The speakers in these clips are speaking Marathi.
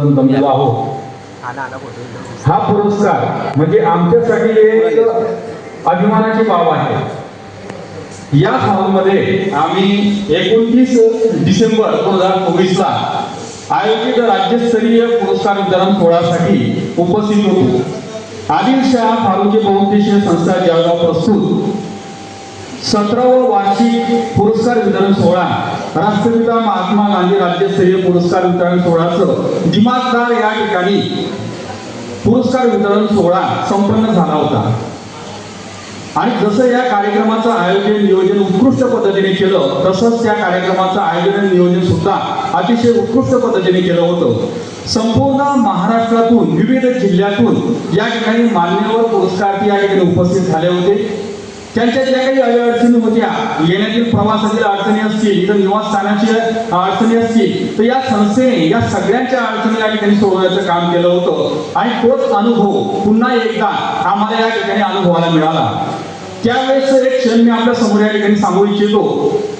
सर्वजण जमलेलो आहोत हा पुरस्कार म्हणजे आमच्यासाठी एक अभिमानाची बाब आहे. या हॉलमध्ये आम्ही एकोणतीस डिसेंबर दोन हजार चोवीसला आयोजित राज्यस्तरीय पुरस्कार वितरण सोहळ्यासाठी उपस्थित होतो. आदिलशाह फारुकी बहुउद्देशीय संस्था जळगाव प्रस्तुत सतरावा वार्षिक पुरस्कार वितरण सोहळा. राष्ट्रपिता महात्मा गांधी राज्यस्तरीय पुरस्कार वितरण सोहळाचं दिमागदार या ठिकाणी पुरस्कार वितरण सोहळा संपन्न झाला होता. आणि जसं या कार्यक्रमाचं आयोजन नियोजन उत्कृष्ट पद्धतीने केलं तसंच त्या कार्यक्रमाचं आयोजन नियोजन सुद्धा अतिशय उत्कृष्ट पद्धतीने केलं होतं. संपूर्ण महाराष्ट्रातून विविध जिल्ह्यातून या ठिकाणी मान्यवर पुरस्कार या ठिकाणी उपस्थित झाले होते. त्यांच्या ज्या काही अडचणी होत्या. येण्यातील प्रवासातील अडचणी असतील इतर निवासस्थानाची अडचणी असतील तर या संस्थेने या सगळ्यांच्या अडचणी या ठिकाणी सोडवण्याचं काम केलं होतं. आणि तोच अनुभव पुन्हा एकदा आम्हाला या ठिकाणी अनुभवाला मिळाला. त्यावेळेस एक क्षण मी आपल्यासमोर या ठिकाणी सांगू इच्छितो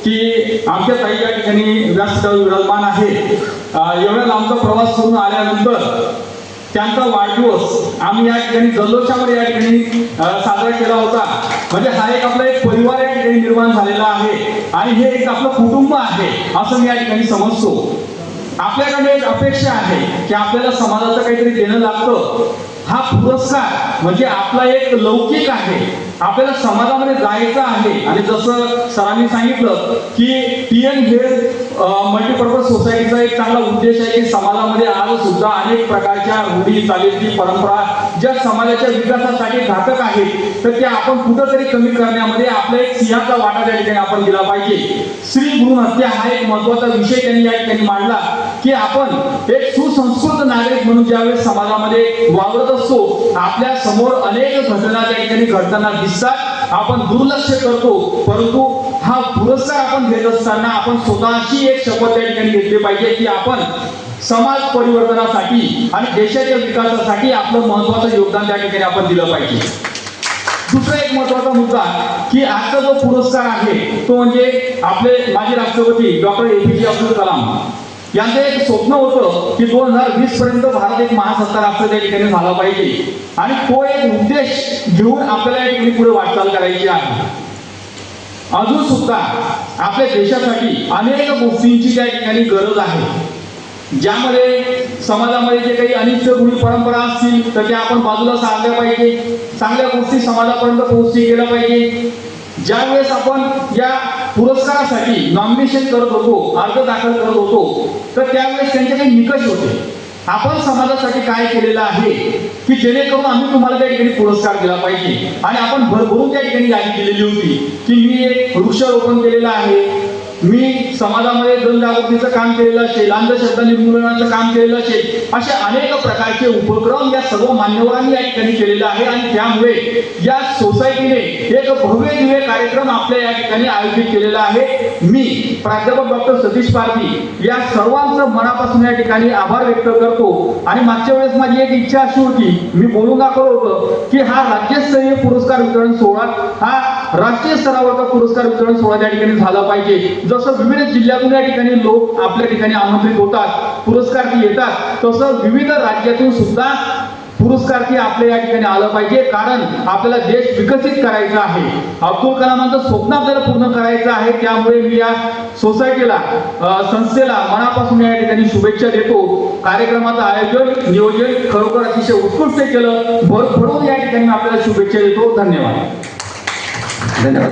की आमच्या ताई या ठिकाणी व्यासपीठावर विराजमान आहे एवढ्या लांबचा प्रवास करून आल्यानंतर त्यांचा वाढदिवस आम्ही या ठिकाणी जल्लोषामध्ये या ठिकाणी साजरा केला होता. म्हणजे हा एक आपला एक परिवार या ठिकाणी निर्माण झालेला आहे. आणि हे एक आपलं कुटुंब आहे असं मी या ठिकाणी समजतो. आपल्याकडे एक अपेक्षा आहे की आपल्याला समाजाचं काहीतरी देणं लागतं. हा पुरस्कार म्हणजे आपला एक लौकिक आहे. आपल्याला समाजामध्ये जायचं आहे. आणि जसं सरांनी सांगितलं की टी एन हे मल्टीपर्पज सोसायटीचा एक चांगला उद्देश आहे की समाजामध्ये आज सुद्धा अनेक प्रकारच्या रूढी चालीची परंपरा ज्या समाजाच्या विकासासाठी घातक आहेत तर त्या आपण कुठंतरी कमी करण्यामध्ये आपला एक सिंहाचा वाटा त्या ठिकाणी आपण दिला पाहिजे. स्त्री भ्रूण हत्या हा एक महत्त्वाचा विषय त्यांनी या ठिकाणी मांडला. की आपण एक सुसंस्कृत नागरिक म्हणून ज्यावेळेस समाजामध्ये वावरत असतो आपल्यासमोर अनेक घटना त्या ठिकाणी घडताना दिसतात. आपण दुर्लक्ष करतो परंतु हा पुरस्कार आपण घेत असताना आपण स्वतःची एक शपथ त्या ठिकाणी घेतली पाहिजे की आपण समाज परिवर्तनासाठी आणि देशाच्या विकासासाठी आपलं महत्वाचं योगदान त्या ठिकाणी आपण दिलं पाहिजे. दुसरा एक महत्त्वाचा मुद्दा की आजचा जो पुरस्कार आहे तो म्हणजे आपले माजी राष्ट्रपती डॉक्टर ए पी जे अब्दुल कलाम. यांचं एक स्वप्न होतं की दोन हजार वीस पर्यंत भारत एक महासत्ता राष्ट्र त्या ठिकाणी झाला पाहिजे. आणि तो एक उद्देश घेऊन आपल्याला या ठिकाणी पुढे वाटचाल करायची आहे. अजून सुद्धा आपल्या देशासाठी अनेक गोष्टींची त्या ठिकाणी गरज आहे. ज्यामध्ये समाजामध्ये जे काही अनिष्ट रूढी परंपरा असतील तर त्या आपण बाजूला सांगल्या पाहिजे. चांगल्या गोष्टी समाजापर्यंत पोहोचली गेल्या पाहिजे. ज्यावेळेस आपण या पुरस्कारासाठी नॉमिनेशन करत होतो अर्ज दाखल करत होतो तर त्यावेळेस त्यांचे काही निकष होते. आपण समाजासाठी काय केलेलं आहे की जेणेकरून आम्ही तुम्हाला त्या ठिकाणी पुरस्कार दिला पाहिजे. आणि आपण भरभरून त्या ठिकाणी यादी दिलेली होती की मी एक वृक्षारोपण केलेलं आहे मी समाजामध्ये जनजागृतीचं काम केलेलं असेल अंधश्रद्धा निर्मूलनाचं काम केलेलं असेल असे अनेक प्रकारचे उपक्रम या सर्व मान्यवरांनी या ठिकाणी केलेले आहे आणि त्यामुळे या सोसायटीने एक भव्य दिव्य कार्यक्रम आपल्या या ठिकाणी आयोजित केलेला आहे. मी प्राध्यापक डॉक्टर सतीश पारधी या सर्वांचं मनापासून या ठिकाणी आभार व्यक्त करतो. आणि मागच्या वेळेस माझी एक इच्छा अशी होती मी बोलून दाखवलं होतं की हा राज्यस्तरीय पुरस्कार वितरण सोहळा हा राष्ट्रीय स्तरावरचा पुरस्कार वितरण सोहळा त्या ठिकाणी झाला पाहिजे. जसं विविध जिल्ह्यातून या ठिकाणी लोक आपल्या ठिकाणी आमंत्रित होतात पुरस्कार्थी येतात तसं विविध राज्यातून सुद्धा पुरस्कार्थी आपल्या या ठिकाणी आलं पाहिजे. कारण आपल्याला देश विकसित करायचा आहे. अब्दुल कलामांचं स्वप्न आपल्याला पूर्ण करायचं आहे. त्यामुळे मी या सोसायटीला संस्थेला मनापासून या ठिकाणी शुभेच्छा देतो. कार्यक्रमाचं आयोजन नियोजन खरोखर अतिशय उत्कृष्ट केलं. भरभरून या ठिकाणी आपल्याला शुभेच्छा देतो. धन्यवाद. धन्यवाद